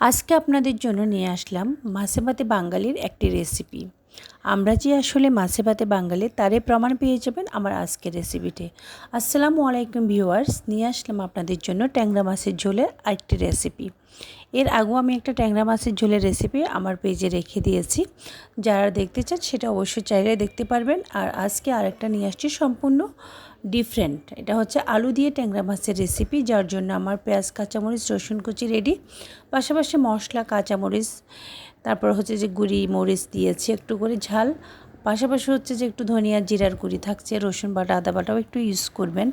আজকে আপনাদের জন্য নিয়ে আসলাম মাছে ভাতে বাঙালির একটি রেসিপি আমরা যে আসলে মাছে ভাতে বাঙালি তারে প্রমাণ পেয়ে যাবেন আমার আজকের রেসিপিটি আসসালামু আলাইকুম ভিউয়ার্স, নিয়ে আসলাম আপনাদের জন্য ট্যাংরা মাছের ঝোলের আরেকটি রেসিপি এর আগেও আমি একটা ট্যাংরা মাছের ঝোলের রেসিপি আমার পেজে রেখে দিয়েছি। যারা দেখতে চান সেটা অবশ্যই চাইলে দেখতে পারবেন। আর আজকে আরেকটা নিয়ে আসছি সম্পূর্ণ ডিফারেন্ট এটা হচ্ছে আলু দিয়ে ট্যাংরা মাছের রেসিপি যার জন্য আমার পেঁয়াজ, কাঁচামরিচ, রসুন কুচি রেডি পাশাপাশি মশলা, কাঁচামরিচ, তারপর হচ্ছে যে গুঁড়ি, মরিচ দিয়েছি একটু করে ঝাল। পাশাপাশি হচ্ছে যে একটু ধনিয়া জিরার গুঁড়ি থাকছে, রসুন বাটা, আদা বাটাও একটু ইউজ করবেন।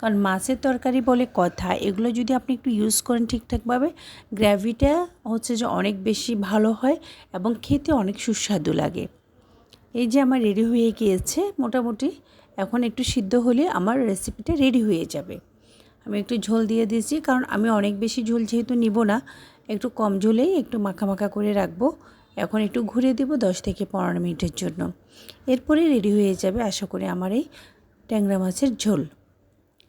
কারণ মাছের তরকারি বলে কথা, এগুলো যদি আপনি একটু ইউজ করেন ঠিকঠাকভাবে গ্র্যাভিটা হচ্ছে যে অনেক বেশি ভালো হয় এবং খেতে অনেক সুস্বাদু লাগে। এই যে আমার রেডি হয়ে গিয়েছে, মোটামুটি এখন একটু সিদ্ধ হলে আমার রেসিপিটা রেডি হয়ে যাবে। আমি একটু ঝোল দিয়ে দিয়েছি, কারণ আমি অনেক বেশি ঝোল যেহেতু নিব না, একটু কম ঝোলেই একটু মাখা করে রাখব। এখন একটু ঘুরে দেব দশ থেকে পনেরো মিনিটের জন্য। এরপরে রেডি হয়ে যাবে, আশা করি আমার এই ট্যাংরা মাছের ঝোল।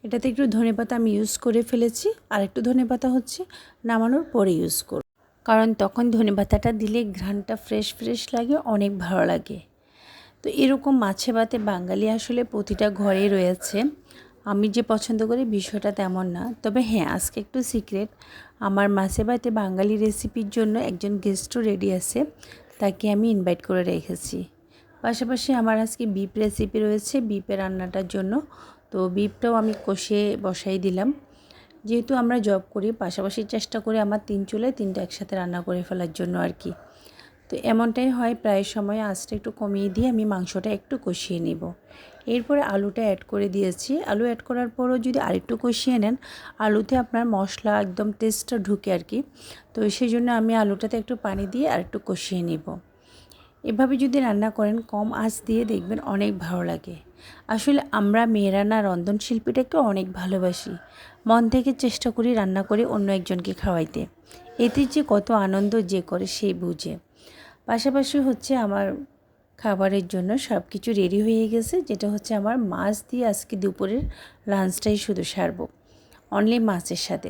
এটাতে একটু ধনে পাতা আমি ইউজ করে ফেলেছি, আর একটু ধনে পাতা হচ্ছে নামানোর পরে ইউজ করব। কারণ তখন ধনে পাতাটা দিলে ঘ্রাণটা ফ্রেশ ফ্রেশ লাগে, অনেক ভালো লাগে। তো এরকম মাছে ভাতে বাঙালি আসলে প্রতিটা ঘরেই রয়েছে। আমি যে পছন্দ করি বিষয়টা তেমন না। তবে হ্যাঁ আজকে একটু সিক্রেট আমার মাছে ভাতে বাঙালি রেসিপির জন্য একজন গেস্টও রেডি আছে। তাকে আমি ইনভাইট করে রেখেছি। পাশাপাশি আমার আজকে বিপ রেসিপি রয়েছে বিপের রান্নাটার জন্য। তো বিপটাও আমি কষে বসাই দিলাম। যেহেতু আমরা জব করি, পাশাপাশি চেষ্টা করি আমার তিন চুলে তিনটা একসাথে রান্না করে ফেলার জন্য আর কি। তো এমনটাই হয়, প্রায় সময় আঁচটা একটু কমিয়ে দিয়ে আমি মাংসটা একটু কষিয়ে নিব। এরপরে আলুটা অ্যাড করে দিয়েছি। আলু অ্যাড করার পরও যদি আরেকটু কষিয়ে নেন, আলুতে আপনার মশলা একদম টেস্টটা ঢুকে আর কি। তো সেই জন্য আমি আলুটাতে একটু পানি দিয়ে আর একটু কষিয়ে নিব। এভাবে যদি রান্না করেন, কম আঁচ দিয়ে দেখবেন অনেক ভালো লাগে। আসলে আমরা মেয়েরা না রন্ধনশিল্পীটাকে অনেক ভালোবাসি। মন থেকে চেষ্টা করি রান্না করে অন্য একজনকে খাওয়াইতে। এতে যে কত আনন্দ যে করে সেই বুঝে। পাশাপাশি হচ্ছে আমার খাবারের জন্য সব কিছু রেডি হয়ে গেছে, যেটা হচ্ছে আমার মাছ দিয়ে আজকে দুপুরের লাঞ্চটাই শুধু সারব। অনলি মাছের সাথে।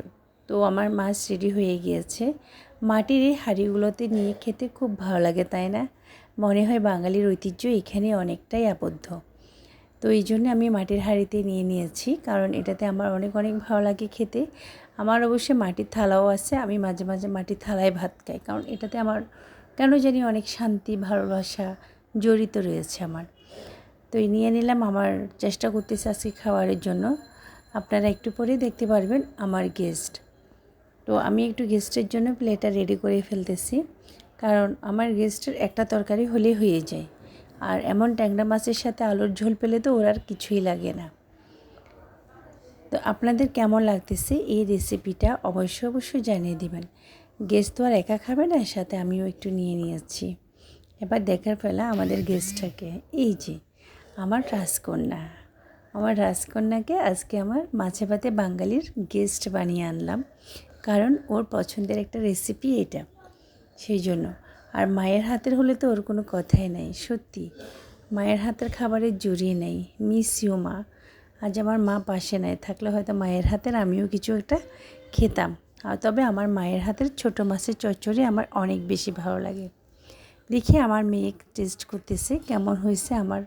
তো আমার মাছ রেডি হয়ে গিয়েছে। মাটির এই হাঁড়িগুলোতে নিয়ে খেতে খুব ভালো লাগে, তাই না? মনে হয় বাঙালির ঐতিহ্য এখানে অনেকটাই আবদ্ধ। তো এই জন্য আমি মাটির হাঁড়িতে নিয়ে নিয়েছি, কারণ এটাতে আমার অনেক অনেক ভালো লাগে খেতে। আমার অবশ্যই মাটির থালাও আছে, আমি মাঝে মাঝে মাটির থালায় ভাত খাই, কারণ এটাতে আমার কেন জানি অনেক শান্তি, ভালোবাসা জড়িত রয়েছে আমার। তো নিয়ে নিলাম, আমার চেষ্টা করতেছি আজকে খাবারের জন্য। আপনারা একটু পরেই দেখতে পারবেন আমার গেস্ট তো আমি একটু গেস্টের জন্য প্লেটটা রেডি করে ফেলতেছি। কারণ আমার গেস্টের একটা তরকারি হলে হয়ে যায়। আর এমন ট্যাংরা মাছের সাথে আলুর ঝোল পেলে তো ওর আর কিছুই লাগে না। তো আপনাদের কেমন লাগতেছে এই রেসিপিটা অবশ্যই অবশ্যই জানিয়ে দিবেন। গেস্ট তো আর একা খাবে না, সাথে আমিও একটু নিয়ে নিয়েছি। এবার দেখার ফেলা আমাদের গেস্টটাকে। এই যে, আমার রাজকন্যা। আমার রাজকন্যাকে আজকে আমার মাছে ভাতে বাঙালির গেস্ট বানিয়ে আনলাম। কারণ ওর পছন্দের একটা রেসিপি এটা, সেই জন্য। আর মায়ের হাতের হলে তো ওর কোনো কথাই নেই, সত্যি। মায়ের হাতের খাবারের জুড়ি নেই। মিস ইউ, মা। আজ আমার মা পাশে নেয় থাকলে হয়তো মায়ের হাতের আমিও কিছু একটা খেতাম। তবে আমার মায়ের হাতের ছোট মাছের চচ্চড়ি আমার অনেক বেশি ভালো লাগে। দেখি আমার মেয়ে টেস্ট করতেছে কেমন হয়েছে আমার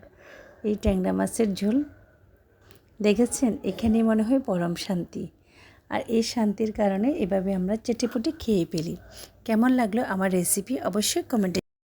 এই ট্যাংরা মাছের ঝোল। দেখেছেন? এখানেই মনে হয় পরম শান্তি। আর এই শান্তির কারণে এভাবে আমরা চেটেপুটে খেয়ে ফেলি। কেমন লাগল আমার রেসিপি অবশ্যই কমেন্টে